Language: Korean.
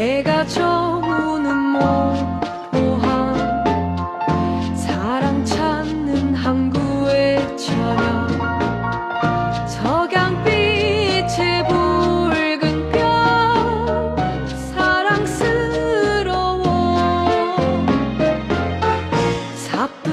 해가 저우는 모호함 사랑 찾는 항구의 차량 석양빛의 붉은 별 사랑스러워. 사뿐